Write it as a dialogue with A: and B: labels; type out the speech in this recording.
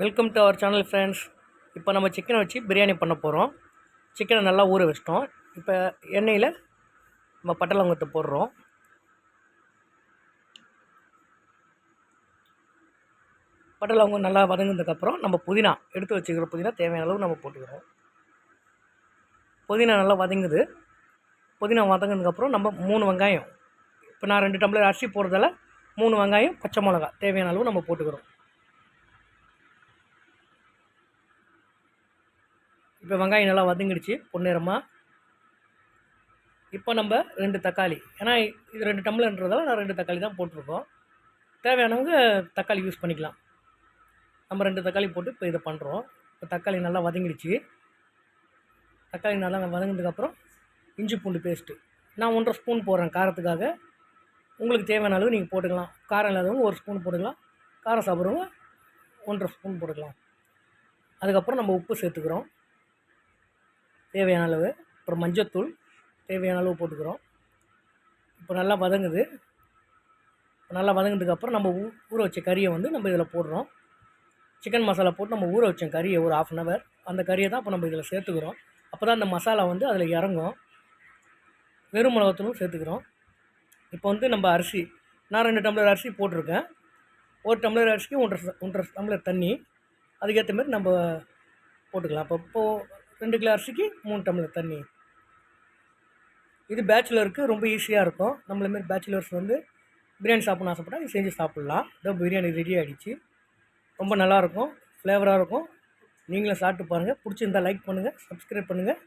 A: Welcome to our channel friends இப்போ நம்ம சிக்கனை வச்சு பிரியாணி பண்ண போகிறோம் சிக்கனை நல்லா ஊற வச்சிட்டோம். இப்போ எண்ணெயில் நம்ம பட்டை லவங்கத்தை போடுறோம். பட்டை லவங்கம் நல்லா வதங்கினதுக்கப்புறம் நம்ம புதினா எடுத்து வச்சுக்கிற புதினா தேவையான அளவு நம்ம போட்டுக்கிறோம். புதினா நல்லா வதங்குது. புதினா வதங்கினதுக்கப்புறம் நம்ம மூணு வெங்காயம். இப்போ நான் ரெண்டு டம்ளர் அரிசி போடுறதால மூணு வெங்காயம் பச்சை மிளகா தேவையான அளவு நம்ம போட்டுக்கிறோம். இப்போ வெங்காயம் நல்லா வதங்கிடுச்சு பொன்னிறமாக இப்போ நம்ம ரெண்டு தக்காளி. ஏன்னா இது ரெண்டு டம்ளர்ன்றதால நான் ரெண்டு தக்காளி தான் போட்டிருக்கோம். தேவையானவங்க தக்காளி யூஸ் பண்ணிக்கலாம். நம்ம ரெண்டு தக்காளி போட்டு இப்போ இதை பண்ணுறோம் இப்போ தக்காளி நல்லா வதங்கிடுச்சு. தக்காளி நல்லா வதங்கினதுக்கப்புறம் இஞ்சி பூண்டு பேஸ்ட்டு நான் ஒன்றரை ஸ்பூன் போடுறேன் காரத்துக்காக. உங்களுக்கு தேவையான அளவு நீங்கள் போட்டுக்கலாம். காரம் இல்லாதவங்க ஒரு ஸ்பூன் போட்டுக்கலாம். காரம் சாப்பிட்றவங்க ஒன்றரை ஸ்பூன் போட்டுக்கலாம். அதுக்கப்புறம் நம்ம உப்பு சேர்த்துக்கிறோம். தேவையான அளவு. அப்புறம் மஞ்சத்தூள் தேவையான அளவு போட்டுக்கிறோம். இப்போ நல்லா வதங்குது. இப்போ நல்லா வதங்கினதுக்கப்புறம் நம்ம ஊ ஊற வச்ச கறியை வந்து நம்ம இதில் போடுறோம். சிக்கன் மசாலா போட்டு நம்ம ஊற வச்சோம் கறியை ஒரு ஆஃப் அன் ஹவர் அந்த கறியை தான் இப்போ நம்ம இதில் சேர்த்துக்கிறோம். அப்போ தான் அந்த மசாலா வந்து அதில் இறங்கும். வெறும் மிளகாத்தூளும் சேர்த்துக்கிறோம். இப்போ வந்து நம்ம அரிசி நான் ரெண்டு டம்ளர் அரிசி போட்டிருக்கேன். ஒரு டம்ளர் அரிசிக்கு ஒன்றரை ஒன்றரை டம்ளர் தண்ணி. அதுக்கேற்ற மாதிரி நம்ம போட்டுக்கலாம். இப்போ இப்போது ரெண்டு கிலோ அரிசிக்கு மூணு டம்ளர் தண்ணி. இது பேச்சுலருக்கு ரொம்ப ஈஸியாக இருக்கும். நம்மள மாரி பேச்சுலர்ஸ் வந்து பிரியாணி சாப்பிட்ணும் ஆசைப்பட்டா இது செஞ்சு சாப்பிட்லாம். இதோ பிரியாணி ரெடி ஆகிடுச்சு ரொம்ப நல்லாயிருக்கும் ஃப்ளேவராக இருக்கும். நீங்களும் சாப்பிட்டு பாருங்கள் பிடிச்சிருந்தா லைக் பண்ணுங்கள் சப்ஸ்கிரைப் பண்ணுங்கள்